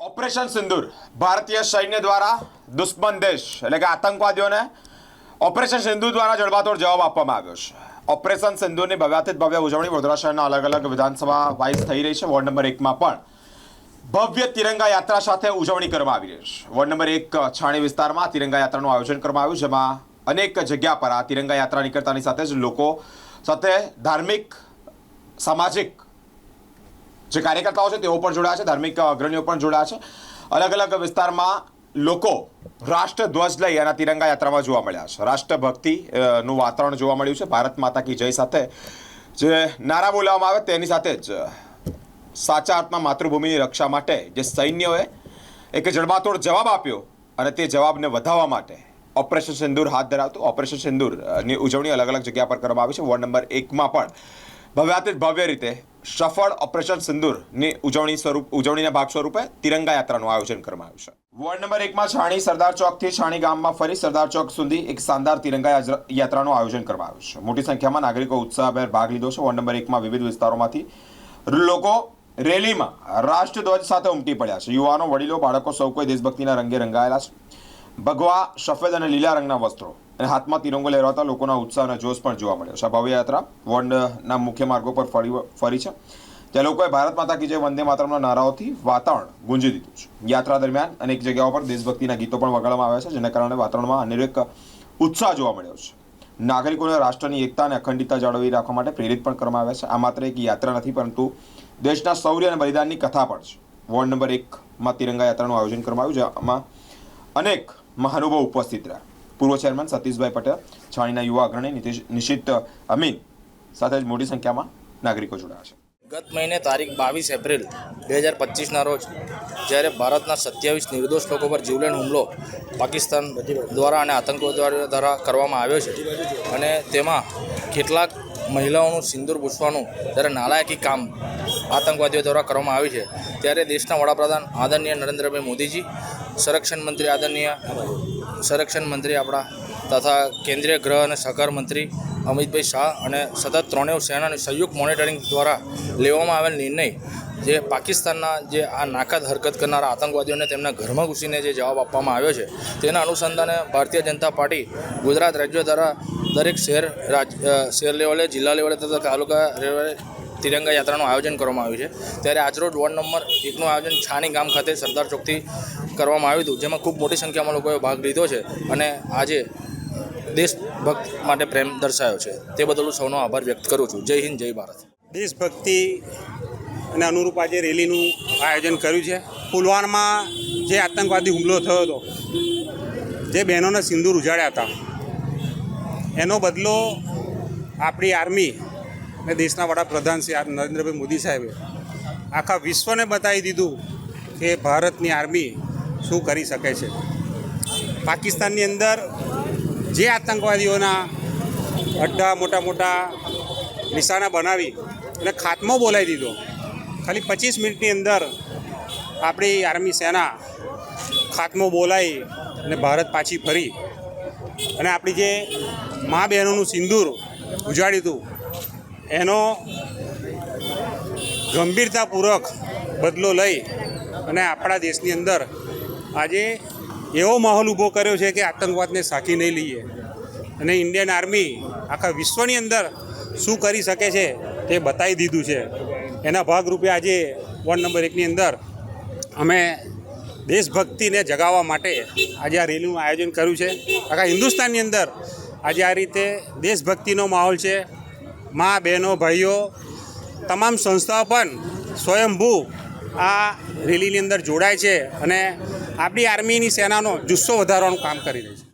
Operation સિંદૂર ભારતીય સૈન્ય દ્વારા દુશ્મન દેશ એટલે કે આતંકવાદીઓને ઓપરેશન સિંધુર દ્વારા જડબાતોડ જવાબ આપવામાં આવ્યો છે. ઓપરેશન સિંધુની ભવ્યાતીત ભવ્ય ઉજવણી વડોદરા શહેરના અલગ અલગ વિધાનસભા વાઇઝ થઈ રહી છે. વોર્ડ નંબર એકમાં પણ ભવ્ય તિરંગા યાત્રા સાથે ઉજવણી કરવામાં આવી રહી છે. વોર્ડ નંબર એક છાણી વિસ્તારમાં તિરંગા યાત્રાનું આયોજન કરવામાં આવ્યું, જેમાં અનેક જગ્યા પર આ તિરંગા યાત્રા નીકળતાની સાથે જ લોકો સાથે ધાર્મિક, સામાજિક જે કાર્યકર્તાઓ છે તેઓ પણ જોડાયા છે ધાર્મિક અગ્રણીઓ પણ જોડાયા છે. અલગ અલગ વિસ્તારમાં લોકો રાષ્ટ્રધ્વજ લઈ અને તિરંગા યાત્રામાં જોવા મળ્યા છે. રાષ્ટ્રભક્તિ નું વાતાવરણ જોવા મળ્યું છે. ભારત માતા કી જય સાથે જે નારા બોલાવવામાં આવે તેની સાથે જ સાચા અર્થમાં માતૃભૂમિની રક્ષા માટે જે સૈન્યોએ એક જડબાતોડ જવાબ આપ્યો અને તે જવાબને વધાવવા માટે ઓપરેશન સિંદૂર હાથ ધરાવતું. ઓપરેશન સિંદૂર અ, ઉજવણી અલગ અલગ જગ્યા પર કરવામાં આવી છે. વોર્ડ નંબર એકમાં પણ ભવ્યાતીત ભવ્ય રીતે સફળ ઓપરેશન સિંદૂરની ઉજવણી સ્વરૂપ, ઉજવણીના ભાગ સ્વરૂપે તિરંગા યાત્રાનું આયોજન કરવામાં આવ્યું છે. વોર્ડ નંબર એકમાં છાણી સરદાર ચોકથી છાણી ગામમાં ફરી સરદાર ચોક સુધી એક શાનદાર તિરંગા યાત્રાનું આયોજન કરવામાં આવ્યું છે. મોટી સંખ્યામાં નાગરિકો ઉત્સાહભેર ભાગ લીધો છે. વોર્ડ નંબર એકમાં વિવિધ વિસ્તારોમાંથી લોકો રેલીમાં રાષ્ટ્રધ્વજ સાથે ઉમટી પડ્યા છે. યુવાનો, વડીલો, બાળકો સૌ કોઈ દેશભક્તિના રંગે રંગાયેલા છે. ભગવા, સફેદ અને લીલા રંગના વસ્ત્રો અને હાથમાં તિરંગો લહેરાવતા લોકોના ઉત્સાહ અને જોશ પણ જોવા મળ્યો છે. આ ભવ્ય યાત્રા વોર્ડના મુખ્ય માર્ગો પર ફરી ફરી છે. ત્યાં લોકોએ ભારત માતા કી જય વંદે માતરમના નારાઓથી વાતાવરણ ગુંજી દીધું છે. યાત્રા દરમિયાન અનેક જગ્યાઓ પર દેશભક્તિના ગીતો પણ વગાડવામાં આવ્યા છે, જેના કારણે વાતાવરણમાં અનેક ઉત્સાહ જોવા મળ્યો છે. નાગરિકોને રાષ્ટ્રની એકતા અને અખંડિતતા જાળવી રાખવા માટે પ્રેરિત પણ કરવામાં આવ્યા છે. આ માત્ર એક યાત્રા નથી, પરંતુ દેશના શૌર્ય અને બલિદાનની કથા પણ છે. વોર્ડ નંબર એકમાં તિરંગા યાત્રાનું આયોજન કરવામાં આવ્યું, જેમાં અનેક મહાનુભાવ ઉપસ્થિત રહ્યા. પૂર્વ ચેરમેન સતીશભાઈ પટેલ, છાણીના યુવા અગ્રણી નિશિત અમીન સાથે જ મોટી સંખ્યામાં નાગરિકો જોડાયા છે. ગત મહિને તારીખ બાવીસ એપ્રિલ બે હજાર પચીસના રોજ જ્યારે ભારતના સત્યાવીસ નિર્દોષ લોકો પર જીવલેણ હુમલો પાકિસ્તાન દ્વારા અને આતંકવાદીઓ દ્વારા કરવામાં આવ્યો છે અને તેમાં કેટલાક મહિલાઓનું સિંદૂર પૂછવાનું જ્યારે નાલાયકી કામ આતંકવાદીઓ દ્વારા કરવામાં આવ્યું છે, ત્યારે દેશના વડાપ્રધાન આદરણીય નરેન્દ્રભાઈ મોદીજી સંરક્ષણ મંત્રી આદરણીય સંરક્ષણ મંત્રી આપણા તથા કેન્દ્રીય ગૃહ અને સહકાર મંત્રી અમિતભાઈ શાહ અને સતત ત્રણેય સેનાની સંયુક્ત મોનિટરિંગ દ્વારા લેવામાં આવેલ નિર્ણય જે પાકિસ્તાનના જે આ નાકાદ હરકત કરનારા આતંકવાદીઓને તેમના ઘરમાં ઘૂસીને જે જવાબ આપવામાં આવ્યો છે, તેના અનુસંધાને ભારતીય જનતા પાર્ટી ગુજરાત રાજ્ય દ્વારા દરેક શહેર રાજ શહેર લેવલે, જિલ્લા લેવલે તથા તાલુકા લેવલે તિરંગા યાત્રાનું આયોજન કરવામાં આવ્યું છે. ત્યારે આજરોજ વોર્ડ નંબર એકનું આયોજન છાણી ગામ ખાતે સરદાર ચોકથી કરવામાં આવ્યું હતું, જેમાં ખૂબ મોટી સંખ્યામાં લોકોએ ભાગ લીધો છે અને આજે દેશભક્ત માટે પ્રેમ દર્શાયો છે. તે બદલ હું સૌનો આભાર વ્યક્ત કરું છું. જય હિન્દ, જય ભારત. દેશભક્તિ અને અનુરૂપ આજે રેલીનું આયોજન કર્યું છે. પુલવામામાં જે આતંકવાદી હુમલો થયો હતો, જે બહેનોને સિંદૂર ઉજાડ્યા હતા, એનો બદલો આપણી આર્મી અને દેશના વડાપ્રધાન શ્રી નરેન્દ્રભાઈ મોદી સાહેબે આખા વિશ્વને બતાવી દીધું કે ભારતની આર્મી શું કરી શકે છે. પાકિસ્તાનની અંદર જે આતંકવાદીઓના અડ્ડા મોટા મોટા નિશાના બનાવી અને ખાત્મો બોલાવી દીધો. ખાલી પચીસ મિનિટની અંદર આપણી આર્મી સેના ખાત્મો બોલાવી અને ભારત પાછી ફરી. અને આપણી જે મા બહેનોનું સિંદૂર ઉજાડ્યું હતું, એનો ગંભીરતાપૂર્વક બદલો લઈ અને આપણા દેશની અંદર આજે એવો માહોલ ઊભો કર્યો છે કે આતંકવાદને સાકી નહીં લઈએ. અને ઇન્ડિયન આર્મી આખા વિશ્વની અંદર શું કરી શકે છે તે બતાવી દીધું છે. એના ભાગરૂપે આજે વોર્ડ નંબર એકની અંદર અમે દેશભક્તિને જગાવવા માટે આજે આ રેલીનું આયોજન કર્યું છે. આખા હિન્દુસ્તાનની અંદર આજે આ રીતે દેશભક્તિનો માહોલ છે. મા, બહેનો, ભાઈઓ, તમામ સંસ્થાઓ પણ સ્વયંભૂ આ રેલીની અંદર જોડાય છે અને આપણી આર્મીની સેનાનો જુસ્સો વધારવાનું કામ કરી રહી છે.